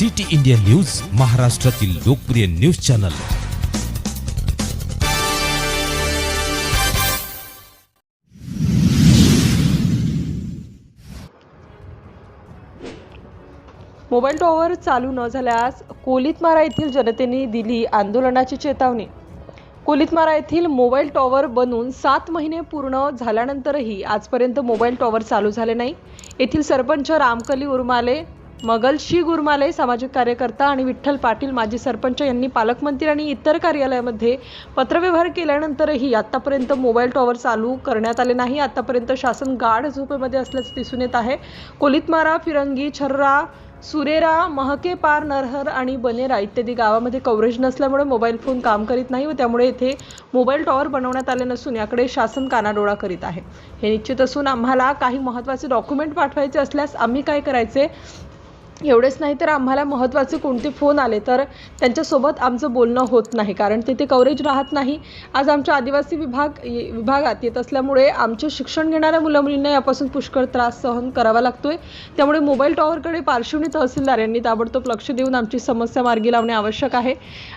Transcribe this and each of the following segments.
City India news महाराष्ट्रातील लोकप्रिय news channel. Mobile tower चालू न झाल्यास कोलितमारा येथील जनतेने दिली आंदोलनाची चेतावणी. कोलितमारा येथील मोबाईल टॉवर बनून सात महिने पूर्ण झाल्यानंतरही आजपर्यंत मोबाईल टॉवर चालू झाले नाही. येथील सरपंच रामकली उर्माले मगलशी गुरमाले सामाजिक कार्यकर्ता आणि विठ्ठल पाटील माजी सरपंच यांनी पालकमंत्री आणि इतर कार्यालयामध्ये पत्रव्यवहार केल्यानंतरही आतापर्यंत मोबाईल टॉवर चालू करण्यात आले नाही. आतापर्यंत शासन गाढ झोपेमध्ये असल्याचं दिसून येत आहे. कोलितमारा फिरंगी छर्रा सुरेरा महके पार नरहर आणि बनेरा इत्यादी गावामध्ये कव्हरेज नसल्यामुळे मोबाईल फोन काम करीत नाही व त्यामुळे येथे मोबाईल टॉवर बनवण्यात आले नसून याकडे शासन कानाडोळा करीत आहे. हे निश्चित असून आम्हाला काही महत्त्वाचे डॉक्युमेंट पाठवायचे असल्यास आम्ही काय करायचे? एवढेच नाही तर आम्हाला महत्त्वाचे कोणते फोन आले तर त्यांच्यासोबत आमचं बोलणं होत नाही. कारण तिथे कव्हरेज राहत नाही. आज आमच्या आदिवासी विभाग ये- विभागात येत असल्यामुळे आमचे शिक्षण घेणाऱ्या मुलं मुलींना यापासून पुष्कळ त्रास सहन करावा लागतोय. त्यामुळे मोबाईल टॉवरकडे पार्श्वनी तहसीलदार यांनी ताबडतोब लक्ष देऊन आमची समस्या मार्गी लावणे आवश्यक आहे.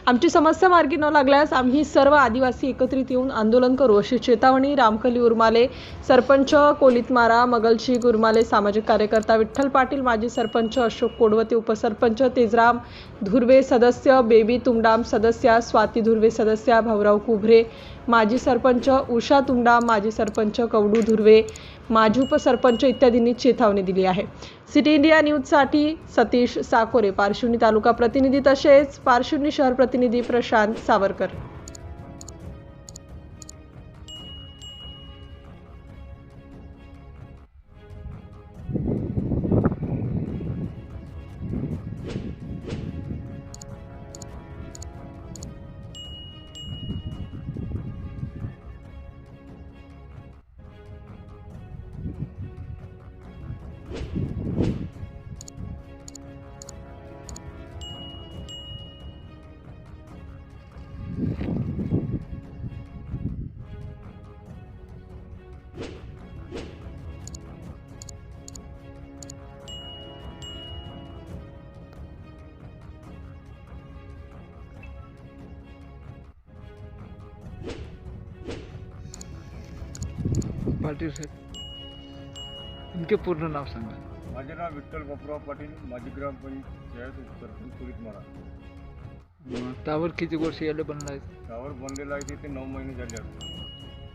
आमची समस्या मार्गी न लागल्यास आम्ही सर्व आदिवासी एकत्रित येऊन आंदोलन करू अशी चेतावणी रामकली उर्माले सरपंच कोलितमारा मगलशी गुरमाले सामाजिक कार्यकर्ता विठ्ठल पाटील माजी सरपंच अशोक कोडवते उपसरपंच तेजराम धुर्वे सदस्य बेबी तुमडाम सदस्या स्वाती धुर्वे सदस्या भाऊराव कुभरे माजी सरपंच उषा तुमडाम माजी सरपंच कवडू धुर्वे माजी उपसरपंच इत्यादींनी चेतावणी दिली आहे. सिटी इंडिया न्यूजसाठी सतीश साकोरे पारशिवनी तालुका प्रतिनिधी तसेच पारशिवनी शहर प्रतिनिधी प्रशांत सावरकर. पाटील साहेब तुमचे पूर्ण नाव सांगा. माझे नाव विठ्ठल बापूराव पाटील माजी ग्रामपंचायत पुरीत मारा त्यावर किती वर्ष यायला बनला आहे? त्यावर बनलेलं आहे ते नऊ महिने झाले आहेत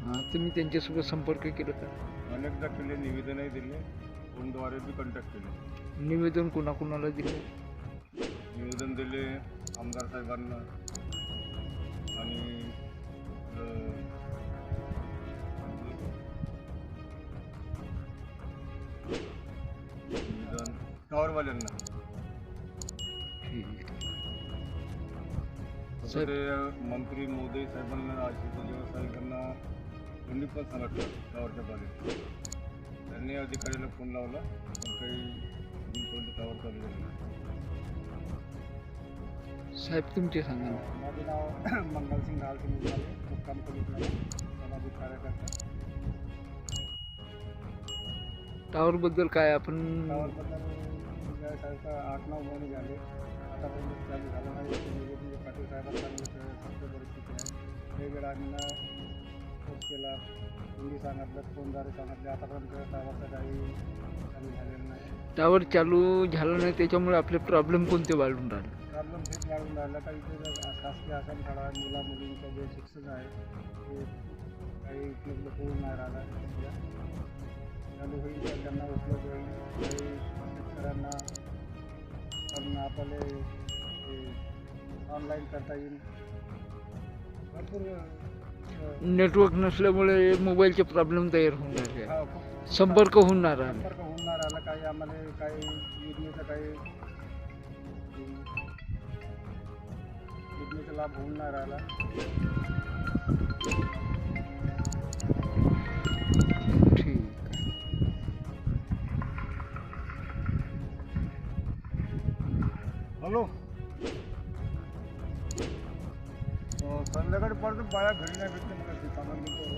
अं, तुम्ही त्यांच्यासोबत संपर्क केला का? अनेकदा केले निवेदनही दिले फोनद्वारे बी कॉन्टॅक्ट केले. निवेदन कुणाकुणाला दिले? निवेदन दिले आमदार साहेबांना. टॉवरवाल्यांना. तसं. ते मंत्री मोदी साहेबांना आशिष साहेबांना त्यांनी पण सांगितलं टॉवरच्या बाबतीत त्यांनी अधिकाऱ्याला फोन लावला पण काही टॉवर चालू झालं नाही. साहेब तुमचे सांगा ना. माझे नाव मंगलसिंग लालसिंग उजाले मुक्काम कमिशनर सामाजिक कार्यकर्ता. टावरबद्दल काय आपण साहेबचा आठ नऊ महिने झाले. आतापर्यंत चालू झालं नाही निवेदन पाटील साहेबांना सांगितलं सत्य परिस्थिती आहे वेगवेगळ्या आम्ही फोन केला. हिंदी सांगितलं फोनद्वारे सांगितले. आतापर्यंत टॉवरचं काही चालू झालेलं नाही. टावर चालू झालं नाही. त्याच्यामुळे आपले प्रॉब्लेम कोणते वाढून राहिले? प्रॉब्लेम हेच वाढून राहिला. काही इथे शासकीय आश्रमशाळा मुला मुलींचं जे शिक्षण आहे ते काही उपलब्ध होऊन नाही राहिला. चालू होईल त्यांना उपलब्ध होईल. काही शेतकऱ्यांना पण आपले ऑनलाईन करता येईल. भरपूर नेटवर्क नसल्यामुळे मोबाईलचे प्रॉब्लेम तयार होऊन राहिले संपर्क होऊन नाही राहिले. संपर्क होऊन नाही राहिला. काही आम्हाला काही योजनेचा काही योजनेचा लाभ होऊन नाही राहिला. हॅलो. हो, संध्याकाळी परत बाया घरी नाही भेटते मला ते सामान घेतो